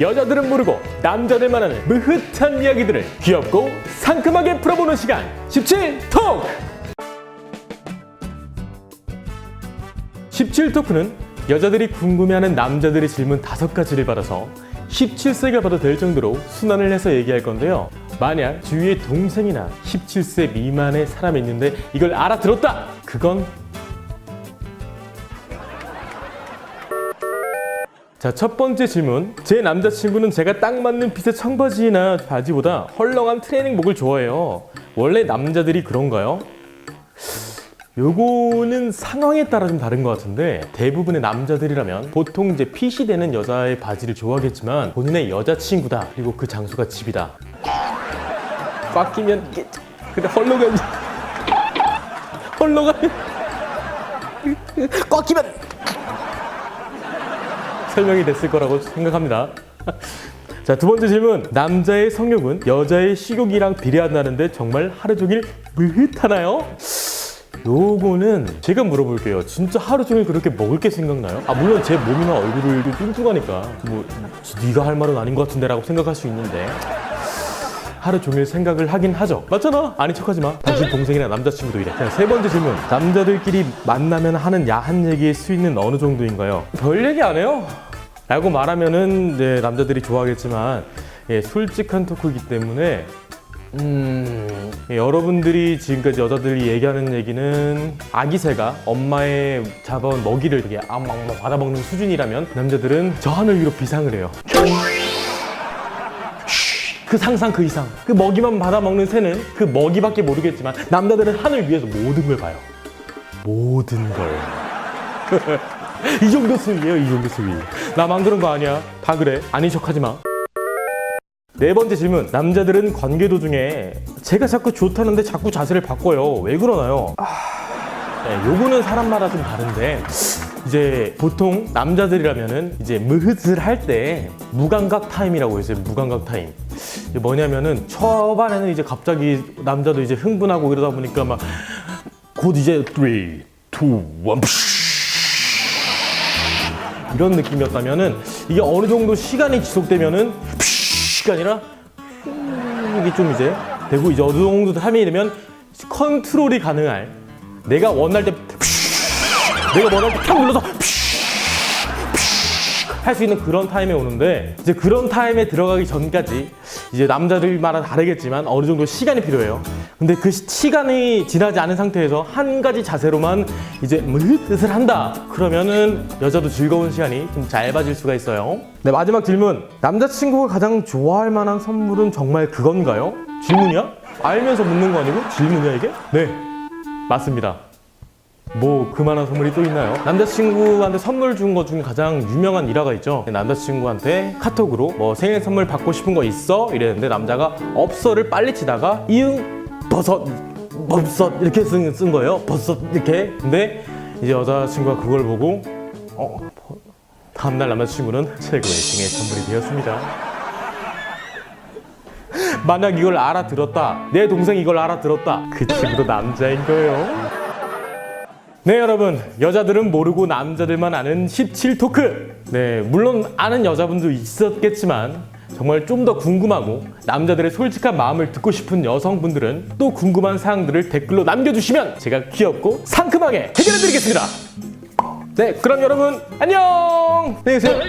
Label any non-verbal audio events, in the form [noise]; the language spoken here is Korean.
여자들은 모르고 남자들만 아는 무흐한 이야기들을 귀엽고 상큼하게 풀어보는 시간 17톡! 17토크는 여자들이 궁금해하는 남자들의 질문 다섯 가지를 받아서 17세가 봐도 될 정도로 순환을 해서 얘기할 건데요. 만약 주위에 동생이나 17세 미만의 사람이 있는데 이걸 알아들었다! 그건 자, 첫 번째 질문. 제 남자친구는 제가 딱 맞는 핏의 청바지나 바지보다 헐렁한 트레이닝복을 좋아해요. 원래 남자들이 그런가요? 요거는 상황에 따라 좀 다른 것 같은데 대부분의 남자들이라면 보통 이제 핏이 되는 여자의 바지를 좋아하겠지만 본인의 여자친구다 그리고 그 장소가 집이다 꽉 끼면 이게 근데 헐렁한 헐렁한 꽉 끼면 설명이 됐을 거라고 생각합니다. [laughs] 자, 두 번째 질문. 남자의 성욕은 여자의 식욕이랑 비례한다는데 정말 하루 종일 무릇하나요? 요거는 제가 물어볼게요. 진짜 하루 종일 그렇게 먹을 게 생각나요? 아 물론 제 몸이나 얼굴도 뚱뚱하니까 뭐 네가 할 말은 아닌 것 같은데라고 생각할 수 있는데 하루 종일 생각을 하긴 하죠. 맞잖아. 아닌 척하지 마. 당신 동생이나 남자친구도 이래. 자, 세 번째 질문. 남자들끼리 만나면 하는 야한 얘기의 수위는 어느 정도인가요? 별 얘기 안 해요. 라고 말하면은 이제 남자들이 좋아하겠지만 예, 솔직한 토크이기 때문에 음, 예, 여러분들이 지금까지 여자들이 얘기하는 얘기는 아기 새가 엄마의 잡아온 먹이를 되게 아망망 받아먹는 수준이라면 남자들은 저 하늘 위로 비상을 해요. 그 상상 그 이상. 그 먹이만 받아먹는 새는 그 먹이밖에 모르겠지만 남자들은 하늘 위에서 모든 걸 봐요. 모든 걸 이 정도 수위예요 이 정도 수위 나만 그런 거 아니야 다 그래 아닌 척하지 마 네 번째 질문 남자들은 관계 도중에 제가 자꾸 좋다는데 자꾸 자세를 바꿔요 왜 그러나요? 네, 요거는 사람마다 좀 다른데 이제 보통 남자들이라면은 이제 무흐을 할때 무감각 타임이라고 있어요. 무감각 타임. 뭐냐면은 초반에는 이제 갑자기 남자도 이제 흥분하고 이러다 보니까 막 곧 이제 3, 2, 1 이런 느낌이었다면은 이게 어느 정도 시간이 지속되면은 가 아니라 이게 좀 이제 되고 이제 어느 정도 타임이 되면 컨트롤이 가능할. 내가 원할 때 내가 원할 때 탁 눌러서 할 수 있는 그런 타임에 오는데 이제 그런 타임에 들어가기 전까지 이제 남자들마다 다르겠지만 어느 정도 시간이 필요해요. 근데 그 시- 시간이 지나지 않은 상태에서 한 가지 자세로만 이제 무릇을 한다. 그러면은 여자도 즐거운 시간이 좀 짧아질 수가 있어요. 네 마지막 질문. 남자친구가 가장 좋아할 만한 선물은 정말 그건가요? 질문이야? 알면서 묻는 거 아니고 질문이야 이게? 네 맞습니다. 뭐 그만한 선물이 또 있나요? 남자친구한테 선물 준 것 중에 가장 유명한 일화가 있죠. 남자친구한테 카톡으로 뭐 생일 선물 받고 싶은 거 있어? 이랬는데 남자가 없어를 빨리 치다가 이응 버섯 버섯 이렇게 쓴, 쓴 거예요. 버섯 이렇게. 근데 이제 여자친구가 그걸 보고 어 버- 다음날 남자친구는 최고의 생일 선물이 되었습니다. [laughs] 만약 이걸 알아들었다, 내 동생이 이걸 알아들었다, 그 친구도 남자인 거예요. 네 여러분. 여자들은 모르고 남자들만 아는 17 토크. 네 물론 아는 여자분도 있었겠지만 정말 좀 더 궁금하고 남자들의 솔직한 마음을 듣고 싶은 여성분들은 또 궁금한 사항들을 댓글로 남겨주시면 제가 귀엽고 상큼하게 해결해드리겠습니다. 네 그럼 여러분 안녕! 안녕히 계세요